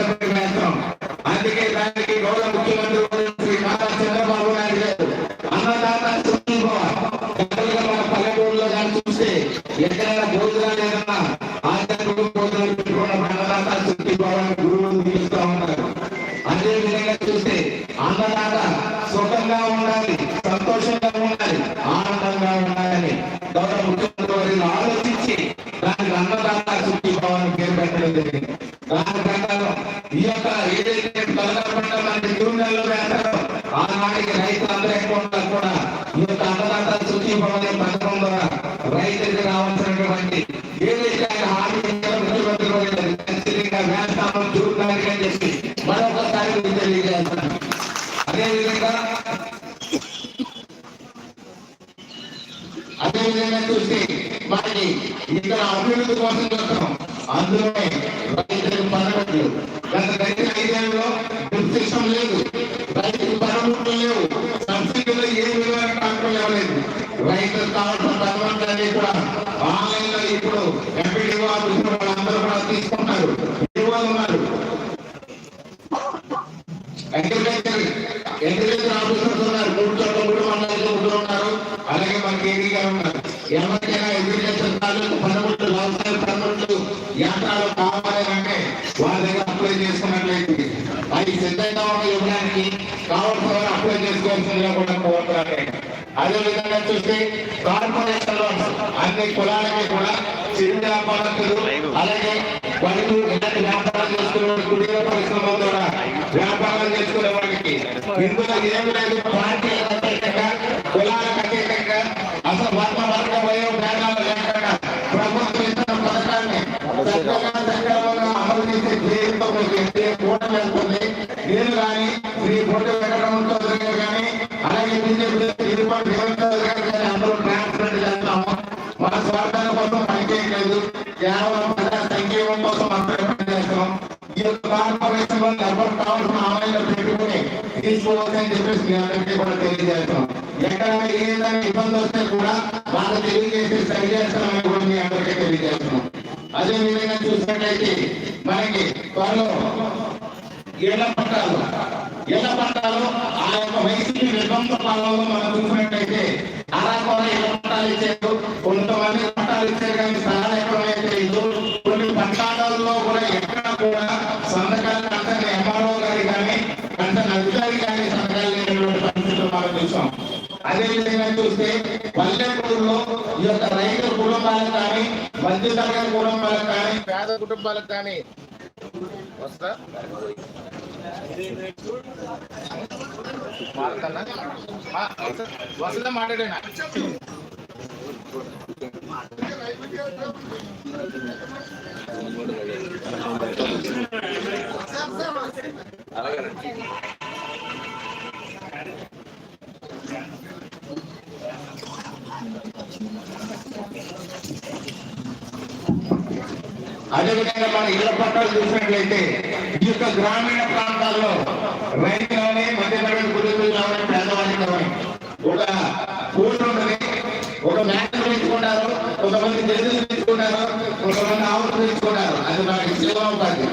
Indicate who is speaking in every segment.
Speaker 1: కట్టుబడి వేస్తాం అందుకే దానికి గౌరవ సంతోషంగా ఉండాలి ఆనందంగా ఉండాలని గౌరవ ముఖ్యమంత్రి ఆలోచించి దానికి అన్నదాత సుఖీభావాన్ని పేరు పెట్టలేదు జరిగింది. చూసి మనకి ఇక్కడ అభివృద్ధి కోసం చూస్తాం అందులోనే రైతులకు పనిముట్లు గత రైతు ఐదేళ్ళలో డ్రిప్ సిస్టమ్ లేదు. రైతు పనిముట్లు లేవు. సబ్సిడీలో ఏ విధమైన ట్రాక్టర్ ఇవ్వలేదు రైతులకు కావాల్సిన పనిముట్లన్నీ కూడా ఆన్లైన్లో ఇప్పుడు ఎంపీడీఓ ఆఫీసులో వాళ్ళందరూ కూడా తీసుకుంటారు. ఉన్నారు. అగ్రికల్చర్ అగ్రికల్చర్ ఆఫీసర్స్ ఉన్నారు. మూడు చోట్ల మూడు మండలాల్లో ముగ్గురు ఉన్నారు. అలాగే మనకి ఏడీ గారు ఉన్నారు. ఎవరికైనా అగ్రికల్చర్ తాలూకు పనిముట్లు వ్యవసాయ పనిముట్లు యంత్రాలు కావాలి వాళ్ళ దగ్గర అప్లై చేసుకున్నట్లయితే అవి సిద్ధంగా ఉన్న కావాల్సిన వారు అప్లై చేసుకోవాల్సిందిగా కూడా కోరుతున్నారు అదే విధంగా చూస్తే కార్పొరేషన్లో అన్ని కులాలకి కూడా చిరు వ్యాపారస్తులు అలాగే బడుగు ఇలాంటి వ్యాపారాలు చేసుకునే కుటీర వ్యాపారాలు చేసుకునే వాళ్ళకి. ఇందులో ఏం లేదు పార్టీ కులాల కేవలం ప్రజా సంక్షేమం కోసం మాత్రమే పనిచేస్తాం ఈ యొక్క కార్పొరేషన్ వల్ల ఎవరు కావాల్సిన పెట్టుకుని తీసుకోవాలని చెప్పేసి మీ అందరికీ కూడా ఏదైనా ఇబ్బంది వస్తే కూడా వాళ్ళు తెలియజేసి కూడా మీ అందరికీ తెలియజేస్తున్నాం. అదే విధంగా చూసినట్లయితే మనకి త్వరలో ఇళ్ళ పట్టాలు ఇళ్ళ పట్టాలు ఆ యొక్క వైసీపీ నిర్బంధ పాలనలో మనం అలా కూడా ఇళ్ళ పట్టాలు ఇచ్చారు. కొంతమంది పట్టాలు ఇచ్చారు కానీ స్థలాలు ఎక్కడైతే ఇల్లు కొన్ని పట్టాలలో కూడా ఎక్కడ కూడా సంతకాలు కంటే ఎంఆర్ఓ గారి కానీ కంటే అధికారి కానీ సంతకాలు లేనటువంటి పరిస్థితులు మనం చూసాం అదే విధంగా చూస్తే పల్లెటూరులో ఈ యొక్క రైతు కుటుంబాలకు కానీ మధ్య తరగతి కుటుంబాలకు కానీ పేద కుటుంబాలకు కానీ. వస్తా. మారుతానా? మాట్లాడేనా? అలాగే మన ఇళ్ళ పట్టాలు చూసినట్లయితే ఈ యొక్క గ్రామీణ ప్రాంతాల్లో రైతులని మధ్యతరగతి కుటుంబాలు కావాలి పేదవాళ్ళు కావాలి ఒక ఊరు ఉన్నది ఒక మేకలు పెంచుకున్నారు కొంతమంది గెలులు పెంచుకున్నారు కొంతమంది ఆవులు పెంచుకున్నారు అది నాకు మనకి జీవనోపాధి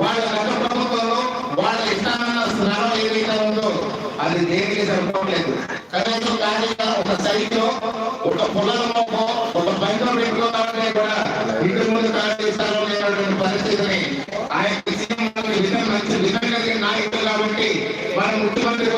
Speaker 1: వాళ్ళ గత ప్రభుత్వంలో వాళ్ళ ఇష్టాన్న శ్రమ ఏదైతే ఉందో అది దేనికి సరిపోవట్లేదు. కనీసం కానీ ఒక సైట్ ఒక పొలంలో ఒక బయట పెట్టుకోవాలంటే కూడా ఇంటి ముందు ఖాళీ స్థలం పరిస్థితిని ఆయన సీఎం మంచి విధంగా కలిగిన నాయకులు కాబట్టి మన ముఖ్యమంత్రి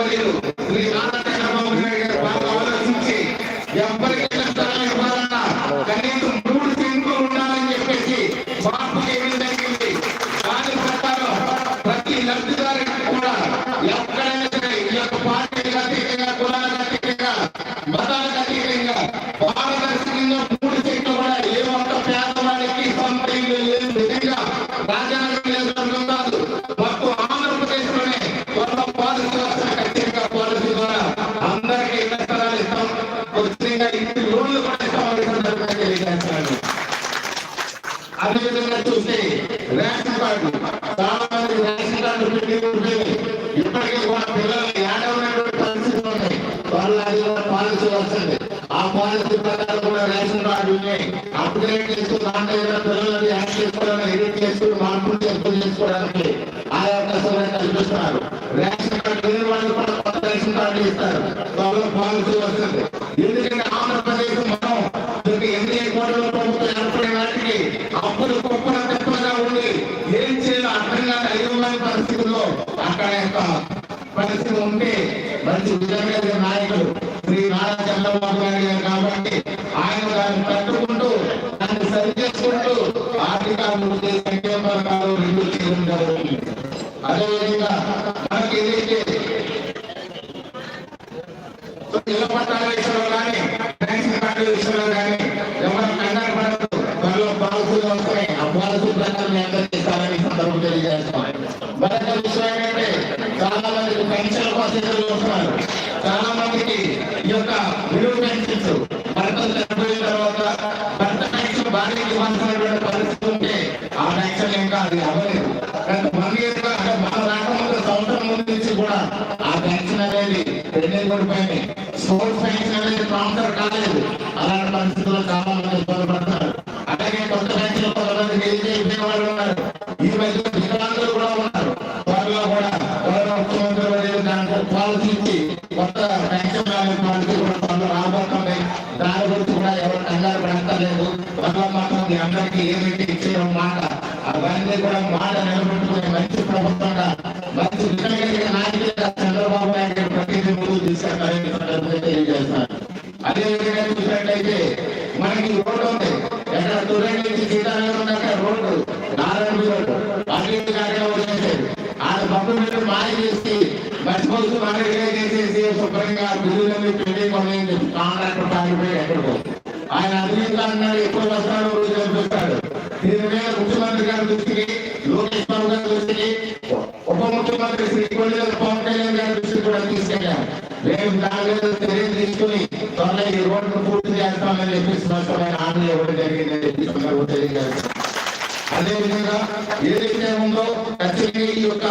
Speaker 1: అదేవిధంగా చూస్తే రేషన్ కార్డు చాలా మంది రేషన్ కార్డు ఇప్పటికీ కూడా పిల్లలు ఏడవనటువంటి పరిస్థితులు ఉన్నాయి వాళ్ళ అది కూడా పాలసీ వస్తుంది ఆ పాలసీ ప్రకారం కూడా రేషన్ కార్డు ఉన్నాయి అప్గ్రేడ్ చేస్తూ దాంట్లో పిల్లలకి పిల్లలు చేసుకోవడానికి ఎడిట్ చేస్తూ మార్పులు చేసుకుని చేసుకోవడానికి ఆ అవకాశం కల్పిస్తున్నారు రేషన్ కార్డు లేని వాళ్ళు కూడా కొత్త రేషన్ కార్డు ఇస్తారు. త్వరలో పాలసీ వస్తుంది ఎందుకంటే ఆంధ్రప్రదేశ్ మనం దీనికి ఎన్డీఏ కోటలో ప్రభుత్వం ఏర్పడిన వాటికి అప్పులు కుప్పల తెప్పగా ఉండి ఏం చేయాలో అర్థం కాని ఐదు మంది పరిస్థితుల్లో అక్కడ యొక్క పరిస్థితి ఉంటే మంచి విజయం కలిగిన నాయకులు శ్రీ నారా చంద్రబాబు నాయుడు గారు కాబట్టి ఆయన దాన్ని తట్టుకుంటూ దాన్ని సరి చేసుకుంటూ ఆర్థిక అభివృద్ధి సంక్షేమ పథకాలు రెండు చేయడం జరుగుతుంది అదేవిధంగా మనకి ఏదైతే ఇళ్ళ పట్టాల విషయంలో కానీ రేషన్ కార్డు విషయంలో కానీ ఎవరు కంగారు పడదు త్వరలో పాలసీలు వస్తాయి ఆ పాలసీ ప్రకారం అందరికీ ఇస్తారని ఈ సందర్భం తెలియజేస్తాం మరొక విషయం ఏంటంటే చాలా మందికి పెన్షన్ కోసం ఎదురు చూస్తున్నారు చాలా మందికి ఈ యొక్క విలువ పెన్షన్స్ భర్తలు చనిపోయిన తర్వాత భర్త పెన్షన్ భార్యకి ఇవ్వాల్సినటువంటి పరిస్థితి ఉంటే ఆ పెన్షన్ ఇంకా అది అవ్వలేదు కానీ మన యొక్క అంటే మన రాకముందు సంవత్సరం ముందు నుంచి కూడా ఆ పెన్షన్ అనేది పెండింగ్ పడిపోయింది స్పోర్ట్స్ పెన్షన్ అనేది ట్రాన్స్ఫర్ కాలేదు అలాంటి పరిస్థితుల్లో చాలా మంది ఇబ్బంది పడుతున్నారు అలాగే కొత్త పెన్షన్ కొంతమంది ఏజీ వాళ్ళు ఉన్నారు ఈ మధ్య వికలాంగులు కూడా ఉన్నారు త్వరలో కూడా త్వరలో ముఖ్యమంత్రి వర్యులు దాంట్లో పాలసీ ఇచ్చి కొత్త పెన్షన్ పాలసీ కూడా త్వరలో రాబోతుంది దాని గురించి కూడా ఎవరు కంగారు పడక్కర్లేదు త్వరలో మాత్రం మీ అందరికీ ఏమైతే ఇచ్చిన మాట అవన్నీ కూడా మాట నిలబెట్టుకునే మంచి ప్రభుత్వంగా మంచి విజయం కలిగిన నాయకులుగా చంద్రబాబు నాయుడు గారు ప్రతిదీ ముందుకు తీసుకెళ్తారని సందర్భంగా తెలియజేస్తున్నారు అదే విధంగా చూసినట్లయితే మనకి రోడ్డు ఉంది ఎక్కడ తురంగి నుంచి సీతానగరం దాకా రోడ్డు నారాయణ అసలు అటు ఇటు పప్పు మీద మాయ చేసి మర్చిపోతూ మనకి చేసేసి శుభ్రంగా బిల్లులన్నీ పెళ్ళి కొన్ని కాంట్రాక్టర్ పారిపోయి ఎక్కడికో ఆయన అభివృద్ధి అన్నాడు ఎప్పుడు వస్తాడో రోజు కనిపిస్తాడు దీని మీద ముఖ్యమంత్రి గారి దృష్టికి లోకేష్ బాబు గారి దృష్టికి ఉప ముఖ్యమంత్రి శ్రీ కొల్లి పవన్ కళ్యాణ్ గారి దృష్టికి కూడా తీసుకెళ్ళారు రేపు దాని చర్యలు తీసుకుని త్వరలో ఈ రోడ్డు పూర్తి చేస్తామని చెప్పి స్పష్టమైన హామీ ఇవ్వడం జరిగిందని చెప్పి ఈ సందర్భంగా అదేవిధంగా ఏదైతే ఉందో ఖచ్చితంగా ఈ యొక్క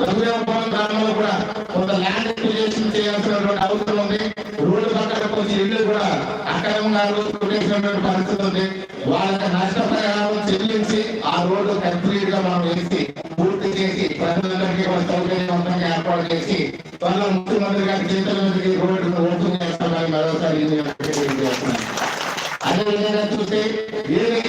Speaker 1: రఘుదేవపురం గ్రామంలో కూడా కొంత ల్యాండ్ ఎక్విజేషన్ చేయాల్సినటువంటి అవసరం ఉంది. రోడ్డు పక్కన కొంచెం ఇల్లు కూడా అక్రమంగా కొట్టేసినటువంటి పరిస్థితి ఉంది. వాళ్ళకి నష్టపరిహారం చెల్లించి ఆ రోడ్డు కంప్లీట్గా మనం వేసి పూర్తి చేసి ప్రజలందరికీ కూడా సౌకర్యవంతంగా ఏర్పాటు చేసి త్వరలో ముఖ్యమంత్రి గారి చేతుల మీదకి రోడ్డు ఓపెన్ చేస్తామని మరోసారి అదేవిధంగా చూస్తే ఏదైతే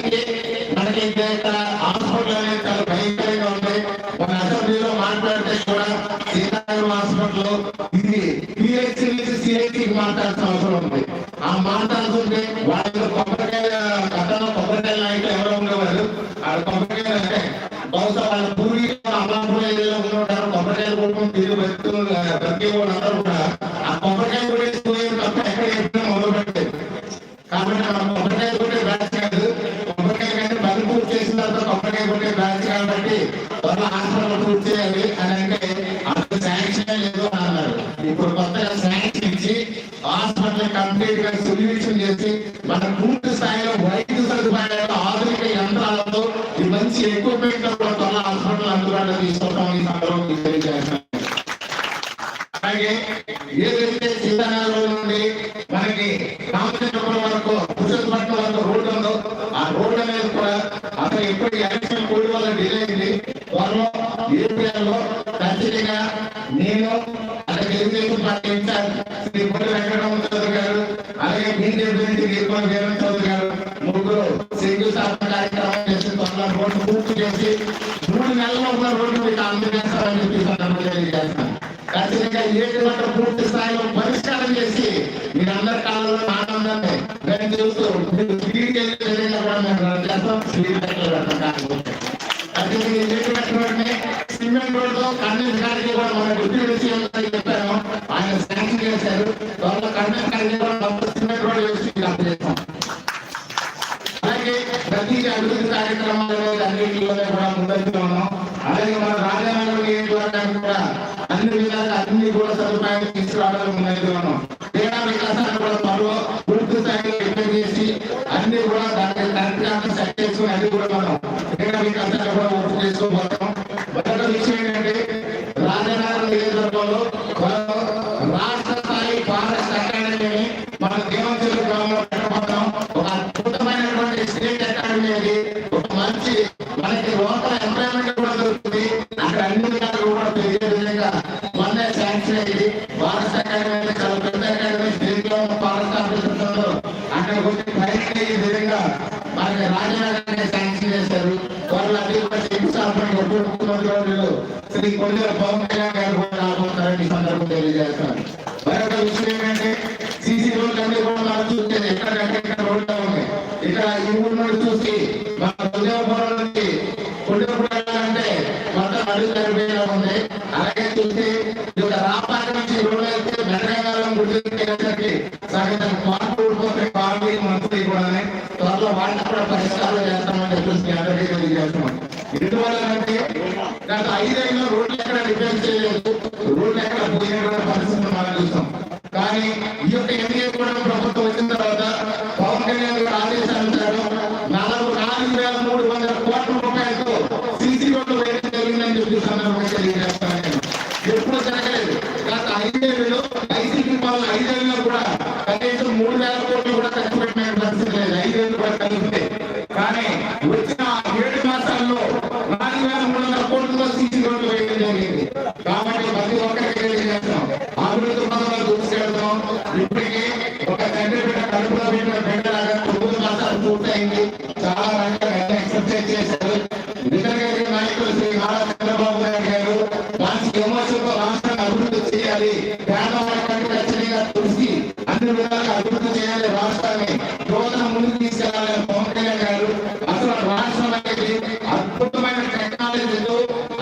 Speaker 1: కొబ్బరికాయ కూడా పోయి తప్ప ఎక్కడ ఎప్పుడు మొదలు పెట్టలేదు కాబట్టి మనం కొబ్బరికాయ కొట్టే బ్యాచ్ కాదు కొబ్బరికాయ కంటే బలి పూర్తి చేసిన తర్వాత కొబ్బరికాయ కొట్టే బ్యాచ్ కాబట్టి వాళ్ళ హాస్పిటల్ పూర్తి చేయాలి అని అంటే అప్పుడు శాంక్షన్ లేదు అని అన్నారు ఇప్పుడు కొత్తగా శాంక్షన్ ఇచ్చి హాస్పిటల్ కంప్లీట్గా సొల్యూషన్ చేసి మన పూర్తి స్థాయిలో వైద్య సదుపాయాలు ఆధునిక యంత్రాలతో ఈ మంచి ఎక్విప్మెంట్ కూడా త్వరలో హాస్పిటల్ అందుబాటులో తీసుకోవడం ఈ సందర్భంగా తెలియజేస్తున్నాను. అలాగే ఏదైతే సీతానగరం నుండి మనకి రామచంద్రపురం వరకు పురుషపట్నం వరకు రోడ్డు ఉందో ఆ రోడ్డు అనేది కూడా అసలు ఎప్పుడు ఎలక్షన్ కోడి వల్ల డిలే అయింది. త్వరలో ఏప్రిల్లో ఖచ్చితంగా నేను అలాగే తెలుగుదేశం పార్టీ ఇన్ఛార్జ్ శ్రీ పొట్టి వెంకటరమణ చౌదరి గారు అలాగే బీజేపీ నుంచి నిర్మల్ వీరన్ చౌదరి గారు ముగ్గురు శంకుస్థాపన కార్యక్రమం చేసి త్వరలో రోడ్డు పూర్తి చేసి మూడు నెలల్లో ఉన్న రోడ్డు మీకు అందజేస్తారని చెప్పి ఖచ్చితంగా ఏ గంట పూర్తి స్థాయిలో పరిష్కారం చేసి మీరందరి కాలంలో ఆనందాన్ని నేను చూస్తూ మీరు వెళ్ళే విధంగా కూడా మేము రన్ చేస్తాం స్పీడ్ ఖచ్చితంగా సిమెంట్ గారికి కూడా మన ఆయన శాంక్షన్ చేశారు. త్వరలో గారికి కూడా సిమెంట్ వేసి అలాగే ప్రతి అభివృద్ధి కార్యక్రమాలు అన్నింటిలోనే కూడా ముందంజలో ఉన్నాం. అలాగే మన రాజానగరం నియోజకవర్గానికి కూడా అన్ని విధాలుగా అన్ని కూడా సదుపాయాలు తీసుకురావడం ఉన్నది మనం క్రీడా వికాసాన్ని కూడా త్వరలో పూర్తి స్థాయిలో ఎంపిక చేసి అన్ని కూడా దానికి కరెక్ట్ సెట్ చేసుకుని అన్ని కూడా మనం క్రీడా వికాసాన్ని కూడా పూర్తి చేసుకోబోతాం మొదటి విషయం ఏంటంటే రాజానగరం నియోజకవర్గంలో త్వరలో రాష్ట్ర స్థాయి ఫారెస్ట్ అకాడమీని మన దేవంచెల్లి గ్రామంలో పెట్టబోతాం ఒక అద్భుతమైనటువంటి స్టేట్ అకాడమీ అది ఒక మంచి మనకి లోకల్ ఎంప్లాయ్మెంట్ కూడా దొరుకుతుంది అక్కడ అన్ని విధాలు కూడా పెరిగే విధంగా మొన్నే శాంక్షన్ అయ్యింది ఫారెస్ట్ అకాడమీ అనేది చాలా పెద్ద అకాడమీ స్టేట్లో ఉన్న ఫారెస్ట్ ఆఫీసర్స్ అందరూ అక్కడ వచ్చి ప్రయత్నం అయ్యే విధంగా మనకి రాజనగరాన్ని శాంక్షన్ చేశారు వాళ్ళు అది కూడా శంకుస్థాపన ముఖ్యమంత్రి వర్యులు శ్రీ కొండల పవన్ కళ్యాణ్ గారు కూడా రాబోతారని ఈ సందర్భం తెలియజేస్తారు తెలియజేస్తాను మరొక విషయం ఏంటంటే సీసీ రోడ్లు అన్ని కూడా మనం చూస్తే ఎక్కడంటే ఇక్కడ రోడ్లు ఉన్నాయి ఇక్కడ ఈ ఊరు నుండి చూసి మన ఉదయపురం నుండి కొండపూడి వెళ్ళాలంటే మొత్తం అడుగు సరిపోయేలా ఉంది అలాగే చూసి ఇక్కడ రాపాక నుంచి రోడ్లు వెళ్తే మెడగాలం గుర్తుకి సగం మార్పు ఊడిపోతే కాలనీ మంత్రి కూడా త్వరలో వాటిని కూడా పరిష్కారం చేస్తామని చెప్పేసి మీ అందరికీ తెలియజేస్తున్నాం ఎందువల్ల అంటే గత ఐదేళ్ళు రోడ్లు ఎక్కడ డిఫెన్స్ చేయలేదు. రోడ్లు ఎక్కడ పోయిన పరిస్థితులు మనం చూస్తాం కానీ ఈ యొక్క ఎన్నిక కూడా ప్రభుత్వం వచ్చిన తర్వాత పవన్ కళ్యాణ్ గారు ఆదేశానుసారం నలభై నాలుగు వేల మూడు వందల కోట్ల రూపాయలతో సీసీ రోడ్లు వేయడం జరిగిందని చెప్పి సందర్భంగా తెలియజేస్తాను నేను. ఎప్పుడు జరగలేదు గత ఐదేళ్ళలో వైసీపీ పాలన ఐదేళ్ళలో కూడా కనీసం మూడు వేల కోట్లు కూడా ఖర్చు పెట్టిన పరిస్థితి లేదు ఐదేళ్ళు కూడా కలిపితే కానీ వచ్చిన ఆ ఏడు నాలుగు వేల మూడు వందల కోట్లతో సీసీ రోడ్లు వేయడం జరిగింది. కాబట్టి ప్రతి ఒక్కరికి తెలియజేస్తాం అభివృద్ధి దూసుకెళ్తాం ఒక తండ్రి బిడ్డ కడుపులో పెట్టిన బిడ్డలాగా తొమ్మిది మాసాలు పూర్తయింది. చాలా రకాల ఎక్సర్సైజ్ చేశారు. నిజంగా నాయకులు శ్రీ నారా చంద్రబాబు నాయుడు గారు విమర్శలతో రాష్ట్రాన్ని అభివృద్ధి చేయాలి. పేదవాళ్ళకి అన్ని విధాలుగా అభివృద్ధి చేయాలి. రాష్ట్రాన్ని యువతను ముందుకు తీసుకెళ్ళాలని పవన్ కళ్యాణ్ గారు అసలు రాష్ట్రం అనేది అద్భుతమైన టెక్నాలజీతో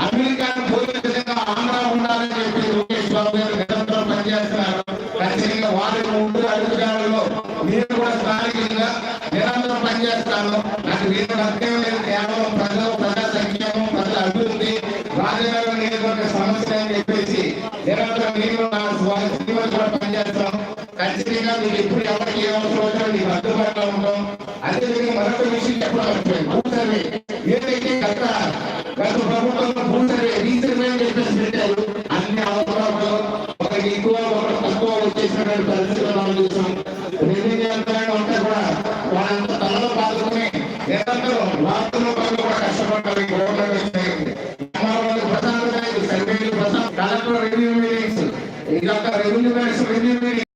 Speaker 1: అమెరికాను పోలిన విధంగా ఆంధ్ర ఉండాలని చెప్పి లోకేష్ బాబు గారు నిరంతరం పనిచేస్తున్నారు ఖచ్చితంగా వారి ముందు అడుగుదారులో మీరు కూడా స్థానికంగా నిరంతరం పనిచేస్తాను నాకు వీరు అర్థం లేదు కేవలం ప్రజలు ప్రజా సంక్షేమం ప్రజల అభివృద్ధి రాజనగరం నియోజకవర్గ సమస్య అని చెప్పేసి నిరంతరం నేను నా స్వ- శ్రీమతి కూడా పనిచేస్తాం ఖచ్చితంగా మీకు ఎప్పుడు ఎవరికి ఏ అవసరం వచ్చినా మీకు అందుబాటులో ఉంటాం. అదేవిధంగా మరొక విషయం చెప్పడం భూ సర్వే. ఏదైతే గత గత ప్రభుత్వంలో భూ సర్వే రీసర్వే అని చెప్పేసి పెట్టారు అన్ని అవసరాలు ఒకటి ఎక్కువ ఒకటి తక్కువ వచ్చేసినటువంటి పరిస్థితులు మనం చూసాం. రెవెన్యూ యంత్రాంగం అంతా కూడా వాళ్ళంతా తలలో పాల్గొని నిరంతరం రాష్ట్రంలో పనులు కూడా కష్టపడ్డారు ఈ గవర్నమెంట్ గ్రామాలకు ప్రధానంగా సర్వేలు ప్రధాన కలెక్టర్ రెవెన్యూ మీటింగ్స్. ఇదొక revenue meetings revenue meeting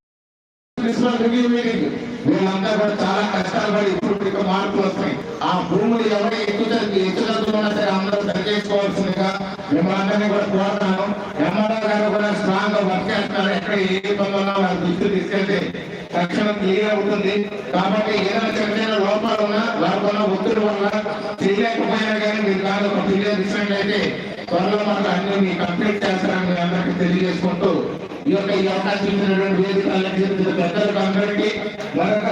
Speaker 1: municipal review meeting వీళ్ళంతా కూడా చాలా కష్టాలు పడి ఇప్పుడు ఇక మార్పులు వస్తాయి. ఆ భూములు ఎవరు ఎక్కువ ఎత్తుగతున్నా సరే అందరూ సరిచేసుకోవాల్సిందిగా మిమ్మల్ని కూడా కోరుతాను ఎంఆర్ఆర్ గారు కూడా స్ట్రాంగ్గా వర్క్ చేస్తున్నారు. ఎక్కడ ఏ ఇబ్బందుల్లో వారి దృష్టి తీసుకెళ్తే తక్షణం క్లియర్ అవుతుంది. కాబట్టి ఏదైనా చిన్న చిన్న లోపాలు ఉన్నా వారికున్న ఒత్తిడి వల్ల చేయలేకపోయినా కానీ మీరు కాదు ఒక ఫిర్యాదు ఇచ్చినట్లయితే త్వరలో మనకు అన్ని కంప్లీట్ చేస్తారని అందరికీ తెలియజేసుకుంటూ ఈ యొక్క ఈ అవకాశం ఇచ్చినటువంటి వేదిక అలంకరించిన పెద్దలకు అందరికీ మరొక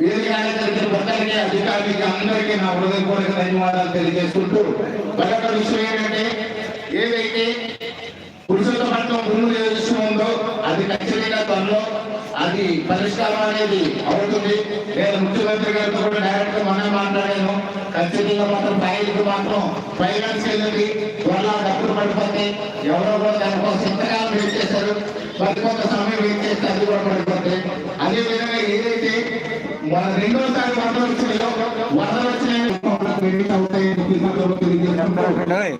Speaker 1: వేదిక అలంకరించిన పెద్దలకి అధికారులకి అందరికీ నా హృదయపూర్వక ధన్యవాదాలు తెలియజేసుకుంటూ మరొక విషయం ఏంటంటే ఏదైతే పురుషుల పట్ల భూములు ఏ విషయం ఉందో అది ఖచ్చితంగా త్వరలో అది పరిష్కారం అనేది అవుతుంది. నేను ముఖ్యమంత్రి గారితో కూడా డైరెక్ట్ మొన్న మాట్లాడాను. ఖచ్చితంగా మాత్రం ఫైల్కి మాత్రం ఫైనాన్స్ వెళ్ళింది త్వరలో డబ్బులు పడిపోతే ఎవరో కూడా దానికోసం ఇంతకాలం వెయిట్ చేశారు మరి కొంత సమయం వెయిట్ చేస్తే అది కూడా పడిపోతాయి అదేవిధంగా ఏదైతే మన రెండోసారి వరద వచ్చినాయో వరద వచ్చినాయో అవుతాయి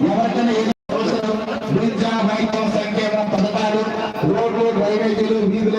Speaker 1: ఎవరికైనా